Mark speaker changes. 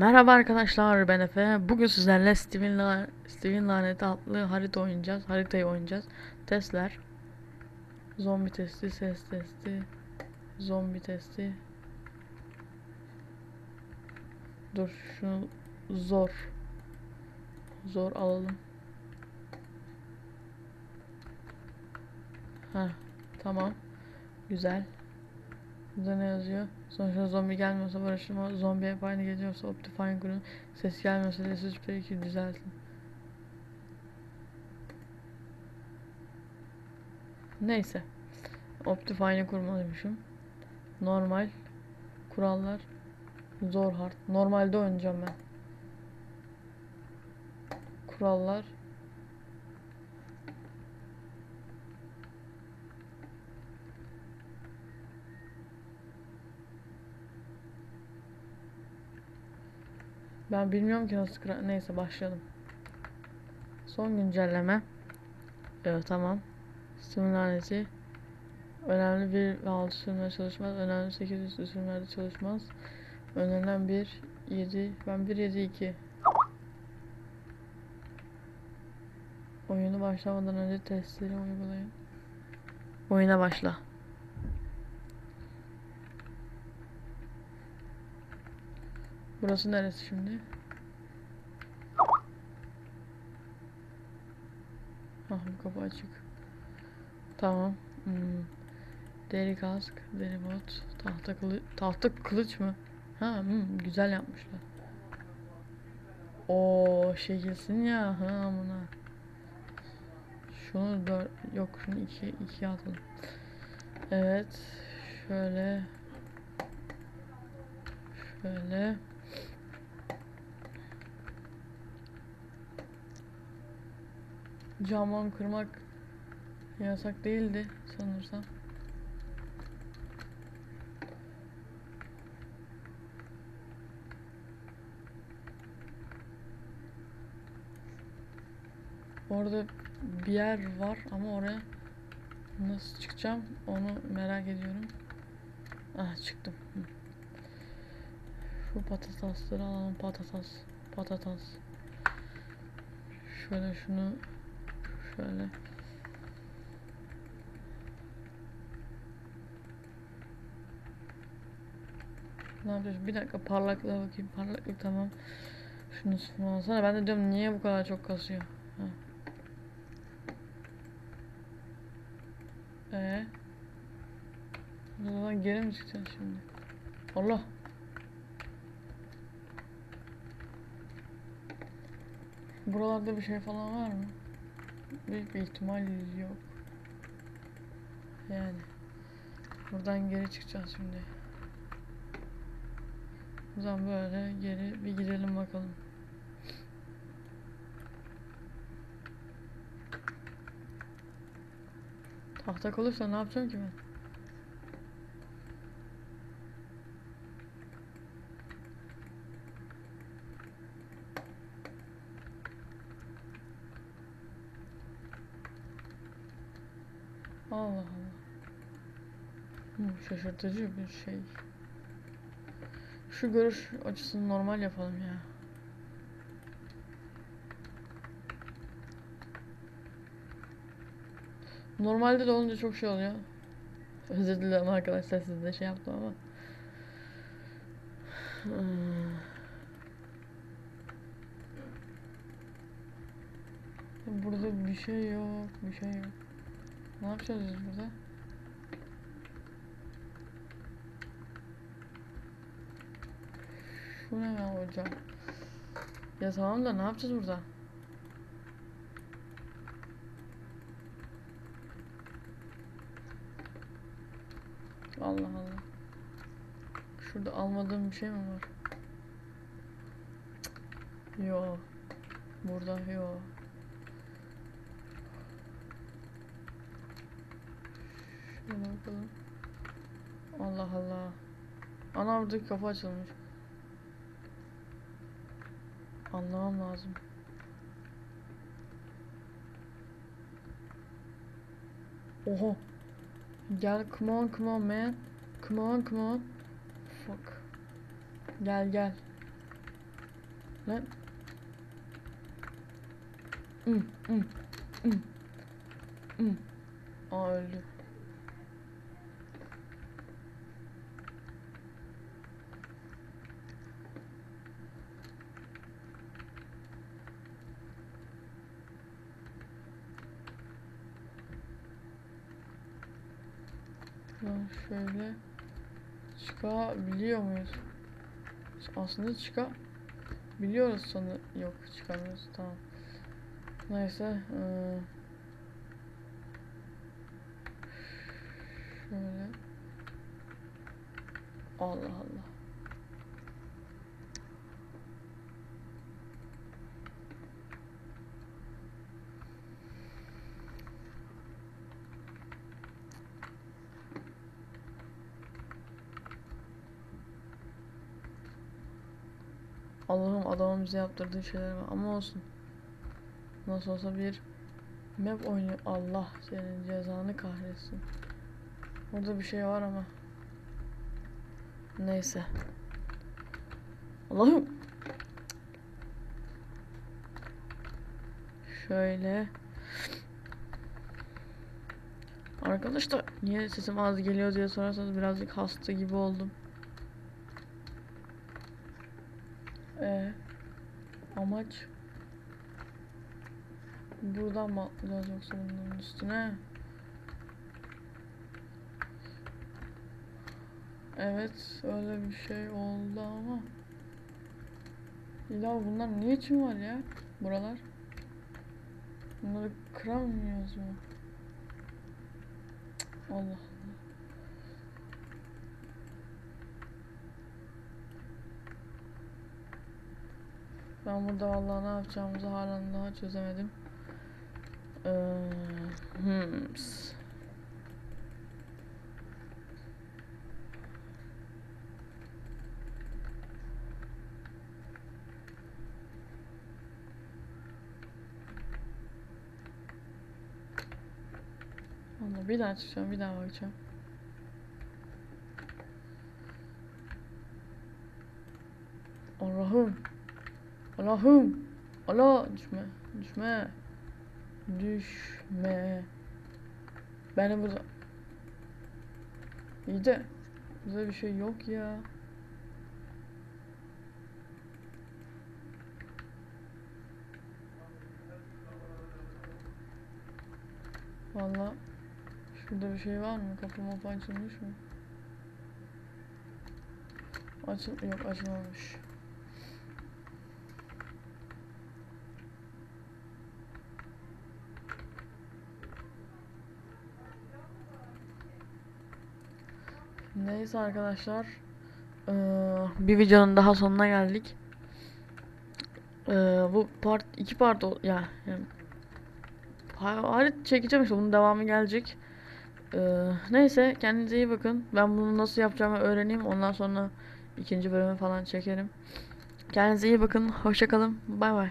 Speaker 1: Merhaba arkadaşlar ben Efe. Bugün sizlerle Steven, La Steven Laneti adlı harita oynayacağız. Haritayı oynayacağız. Testler. Zombi testi, ses testi. Zombi testi. Dur şunu zor. Zor alalım. Ha tamam. Güzel. Burada ne yazıyor? Sonuçta zombi gelmiyorsa barışma, zombi hep aynı geliyorsa Optifine kurun, ses gelmiyorsa da ses 2 düzeltin. Neyse. Optifine'i kurmalıymışım. Normal. Kurallar. Zor hard. Normalde oynayacağım ben. Kurallar. Ben bilmiyorum ki nasıl kıra... Neyse başlayalım. Son güncelleme. Evet tamam. Laneti. Önemli bir ve altı sürümler çalışmaz. Önemli 8 üstü sürümlerde çalışmaz. Önerilen 1, 7. Ben 1, 7, 2. Oyunu başlamadan önce testleri uygulayın. Oyuna başla. Burası neresi şimdi? Ah kapı açık. Tamam. Hmm. Deri kask, deri bot, tahta kılıç, tahta kılıç mı? Ha, hmm, güzel yapmışlar. O şekilsin ya, ha amına. Şunu dör, yok şunu iki iki atalım. Evet, şöyle, şöyle. Camam kırmak yasak değildi sanırsam. Orada bir yer var ama oraya nasıl çıkacağım onu merak ediyorum. Ah çıktım. Şu patatesleri alalım patates. Patates. Şöyle şunu şöyle. Ne yapacağız? Bir dakika parlaklığa bakayım. Parlaklık tamam. Şunu sıfır alsana. Ben de diyorum niye bu kadar çok kasıyor? Ha. Ee? Zaman geri mi çıkacağız şimdi? Allah. Buralarda bir şey falan var mı? Büyük bir ihtimal yok. Yani. Buradan geri çıkacağız şimdi. Zaman böyle geri bir gidelim bakalım. Tahta kalırsa ne yapacağım ki ben? Allah Allah. Hmm, şaşırtıcı bir şey. Şu görüş açısını normal yapalım ya. Normalde de olunca çok şey oluyor. Özür dilerim arkadaşlar siz de şey yaptım ama. Burada bir şey yok, bir şey yok. Ne yapacağız biz burada? Bu ne ya hocam? Ya tamam da ne yapacağız burada? Allah Allah. Şurada almadığım bir şey mi var? Yo. Burada yo. Şuna bakalım. Allah Allah. Ana buradaki kapı açılmış. Anlamam lazım. Oha. Gel come on come on man. Come on come on. Fuck. Gel gel. Lan. Hmm, hmm, hmm, hmm. Aa öldü. Lan şöyle çıkabiliyor muyuz? Aslında çıka biliyoruz sonu yok çıkamıyoruz tamam. Neyse eee, şöyle Allah Allah. Allah'ım adamın bize yaptırdığı şeyler var ama olsun. Nasıl olsa bir map oynuyor. Allah senin cezanı kahretsin. Orada bir şey var ama. Neyse. Allah'ım. Şöyle. Arkadaşlar niye sesim az geliyor diye sorarsanız birazcık hasta gibi oldum. Ee, amaç buradan mı atlayacağız yoksa bunların üstüne? Evet, öyle bir şey oldu ama. İlahi bunlar ne için var ya? Buralar. Bunları kıramıyoruz mu? Allah Allah. Ben burada vallahi ne yapacağımızı halen daha çözemedim. Ee, hmm. Vallahi bir daha çıkacağım, bir daha bakacağım. Allah'ım. Allah'ım. Allah düşme. Düşme. Düşme. Beni burada. İyi de burada bir şey yok ya. Valla şurada bir şey var mı? Kapı mapı açılmış mı? Açıl yok açılmamış. Neyse arkadaşlar. Eee, bir videonun daha sonuna geldik. Eee, bu part iki part ya yani Harit çekeceğim işte bunun devamı gelecek. Eee, neyse kendinize iyi bakın. Ben bunu nasıl yapacağımı öğreneyim. Ondan sonra ikinci bölümü falan çekerim. Kendinize iyi bakın. Hoşça kalın. Bay bay.